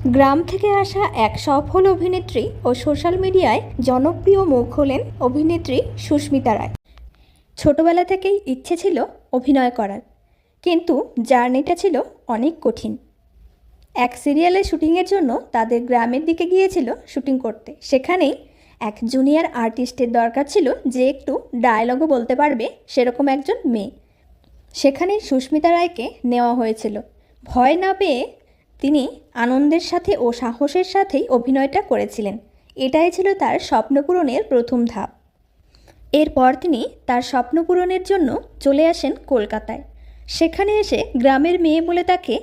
গ্রাম থেকে আসা এক সফল অভিনেত্রী ও সোশ্যাল মিডিয়ায় জনপ্রিয় মুখ হলেন অভিনেত্রী সুস্মিতা রায়। ছোটবেলা থেকেই ইচ্ছে ছিল অভিনয় করার, কিন্তু জার্নিটা ছিল অনেক কঠিন। এক সিরিয়ালের শুটিংয়ের জন্য তাদের গ্রামের দিকে গিয়েছিল শুটিং করতে। সেখানেই এক জুনিয়র আর্টিস্টের দরকার ছিল যে একটু ডায়লগও বলতে পারবে সেরকম একজন মেয়ে। সেখানেই সুস্মিতা রায়কে নেওয়া হয়েছিল। ভয় না পেয়ে তিনি আনন্দের সাথে ও সাহসের সাথেই অভিনয়টা করেছিলেন। এটাই ছিল তার স্বপ্নপূরণের প্রথম ধাপ। এরপর তিনি তার স্বপ্ন পূরণের জন্য চলে আসেন কলকাতায়। সেখানে এসে গ্রামের মেয়ে বলে তাকে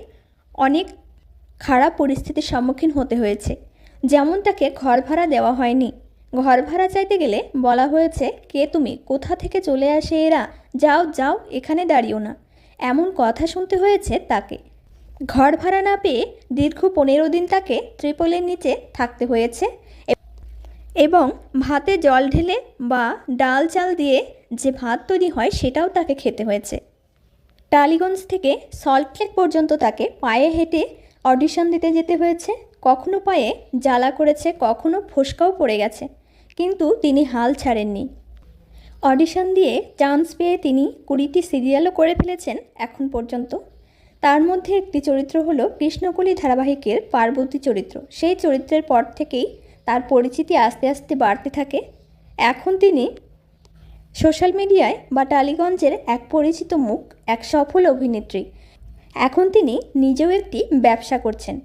অনেক খারাপ পরিস্থিতির সম্মুখীন হতে হয়েছে। যেমন তাকে ঘর ভাড়া দেওয়া হয়নি। ঘর ভাড়া চাইতে গেলে বলা হয়েছে, কে তুমি? কোথা থেকে চলে আসে এরা? যাও যাও, এখানে দাঁড়িও না। এমন কথা শুনতে হয়েছে তাকে। ঘর ভাড়া না পেয়ে দীর্ঘ পনেরো দিন তাকে ত্রিপলের নিচে থাকতে হয়েছে। এবং ভাতে জল ঢেলে বা ডাল চাল দিয়ে যে ভাত তৈরি হয় সেটাও তাকে খেতে হয়েছে। টালিগঞ্জ থেকে সল্টলেক পর্যন্ত তাকে পায়ে হেঁটে অডিশন দিতে যেতে হয়েছে। কখনো পায়ে জ্বালা করেছে, কখনো ফোসকাও পড়ে গেছে। কিন্তু তিনি হাল ছাড়েননি। অডিশন দিয়ে চান্স পেয়ে তিনি কুড়িটি সিরিয়ালও করে ফেলেছেন এখন পর্যন্ত। তার মধ্যে একটি চরিত্র হলো কৃষ্ণকলি ধারাবাহিকের পার্বতী চরিত্র। সেই চরিত্রের পর থেকেই তার পরিচিতি আস্তে আস্তে বাড়তে থাকে। এখন তিনি সোশ্যাল মিডিয়ায় বা টালিগঞ্জের এক পরিচিত মুখ, এক সফল অভিনেত্রী। এখন তিনি নিজেও একটি ব্যবসা করছেন।